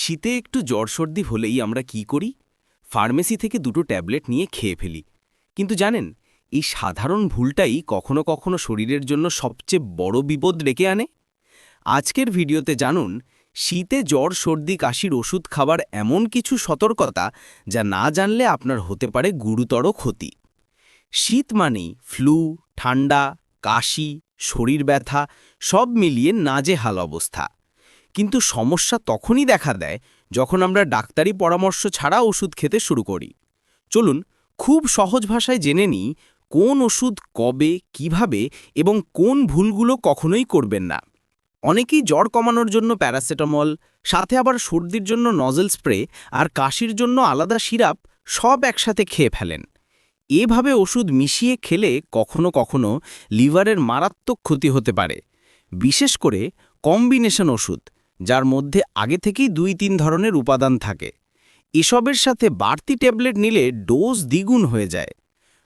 শীতে একটু জ্বর সর্দি হলেই আমরা কি করি? ফার্মেসি থেকে দুটো ট্যাবলেট নিয়ে খেয়ে ফেলি। কিন্তু জানেন, এই সাধারণ ভুলটাই কখনো কখনো শরীরের জন্য সবচেয়ে বড় বিপদ ডেকে আনে? আজকের ভিডিওতে জানুন, শীতে জ্বর সর্দি কাশির ওষুধ খাবার এমন কিছু সতর্কতা যা না জানলে আপনার হতে পারে গুরুতর ক্ষতি। শীত মানেই ফ্লু, ঠান্ডা, কাশি শরীর ব্যথা সব মিলিয়ে নাজেহাল অবস্থা। কিন্তু সমস্যা তখনই দেখা দেয় যখন আমরা ডাক্তারি পরামর্শ ছাড়া ওষুধ খেতে শুরু করি। চলুন খুব সহজ ভাষায় জেনে নিই কোন ওষুধ কবে, কীভাবে এবং কোন ভুলগুলো কখনোই করবেন না। অনেকেই জ্বর কমানোর জন্য প্যারাসিটামল, সাথে আবার সর্দির জন্য নজেল স্প্রে আর কাশির জন্য আলাদা সিরাপ সব একসাথে খেয়ে ফেলেন। এভাবে ওষুধ মিশিয়ে খেলে কখনো কখনো লিভারের মারাত্মক ক্ষতি হতে পারে। বিশেষ করে কম্বিনেশন ওষুধ যার মধ্যে আগে থেকেই দুই তিন ধরনের উপাদান থাকে। এসবের সাথে বাড়তি ট্যাবলেট নিলে ডোজ দ্বিগুণ হয়ে যায়।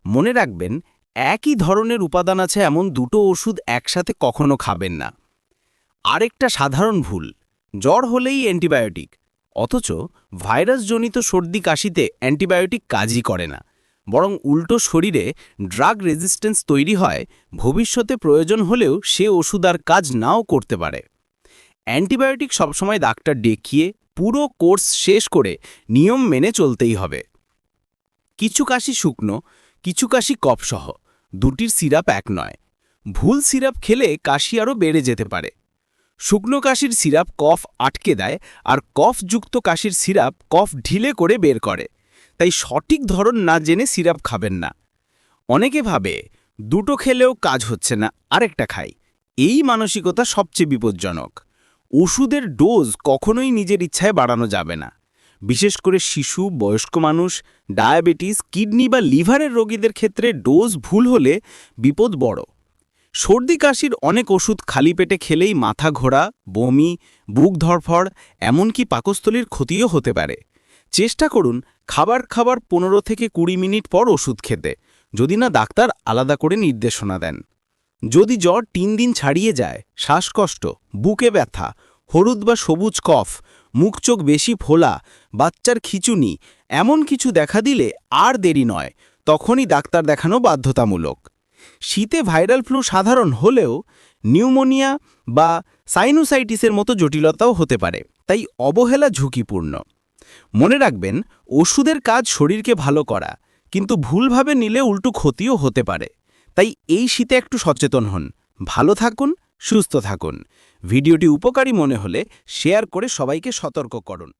মনে রাখবেন, একই ধরনের উপাদান আছে এমন দুটো ওষুধ একসাথে কখনো খাবেন না। আরেকটা সাধারণ ভুল, জ্বর হলেই অ্যান্টিবায়োটিক, অথচ ভাইরাসজনিত সর্দি কাশিতে অ্যান্টিবায়োটিক কাজই করে না। বরং উল্টো শরীরে ড্রাগ রেজিস্ট্যান্স তৈরি হয়, ভবিষ্যতে প্রয়োজন হলেও সে ওষুধ আর কাজ নাও করতে পারে। অ্যান্টিবায়োটিক সবসময় ডাক্তার দেখিয়ে পুরো কোর্স শেষ করে নিয়ম মেনে চলতেই হবে। কিছু কাশি শুকনো, কিছু কাশি কফসহ দুটির সিরাপ এক নয়। ভুল সিরাপ খেলে কাশি আরও বেড়ে যেতে পারে। শুকনো কাশির সিরাপ কফ আটকে দেয় আর কফযুক্ত কাশির সিরাপ কফ ঢিলে করে বের করে। তাই সঠিক ধরন না জেনে সিরাপ খাবেন না। অনেকে ভাবে, দুটো খেলেও কাজ হচ্ছে না, আরেকটা খাই। এই মানসিকতা সবচেয়ে বিপজ্জনক। ওষুধের ডোজ কখনোই নিজের ইচ্ছায় বাড়ানো যাবে না। বিশেষ করে শিশু, বয়স্ক মানুষ, ডায়াবেটিস, কিডনি বা লিভারের রোগীদের ক্ষেত্রে ডোজ ভুল হলে বিপদ বড়। সর্দি কাশির অনেক ওষুধ খালি পেটে খেলেই মাথা ঘোরা, বমি, বুক ধরফড় এমনকি পাকস্থলীর ক্ষতিও হতে পারে। চেষ্টা করুন খাবার খাবার পনেরো থেকে কুড়ি মিনিট পর ওষুধ খেতে, যদি না ডাক্তার আলাদা করে নির্দেশনা দেন। যদি জ্বর তিন দিন ছাড়িয়ে যায়, শ্বাসকষ্ট, বুকে ব্যথা, হলুদ বা সবুজ কফ, মুখ চোখ বেশি ফোলা, বাচ্চার খিচুনি, এমন কিছু দেখা দিলে আর দেরি নয়, তখনই ডাক্তার দেখানো বাধ্যতামূলক। শীতে ভাইরাল ফ্লু সাধারণ হলেও নিউমোনিয়া বা সাইনোসাইটিসের মতো জটিলতাও হতে পারে, তাই অবহেলা ঝুঁকিপূর্ণ। মনে রাখবেন, ওষুধের কাজ শরীরকে ভালো করা, কিন্তু ভুলভাবে নিলে উল্টো ক্ষতিও হতে পারে। তাই এই শীতে একটু সচেতন হন। ভালো থাকুন, সুস্থ থাকুন। ভিডিওটি উপকারী মনে হলে শেয়ার করে সবাইকে সতর্ক করুন।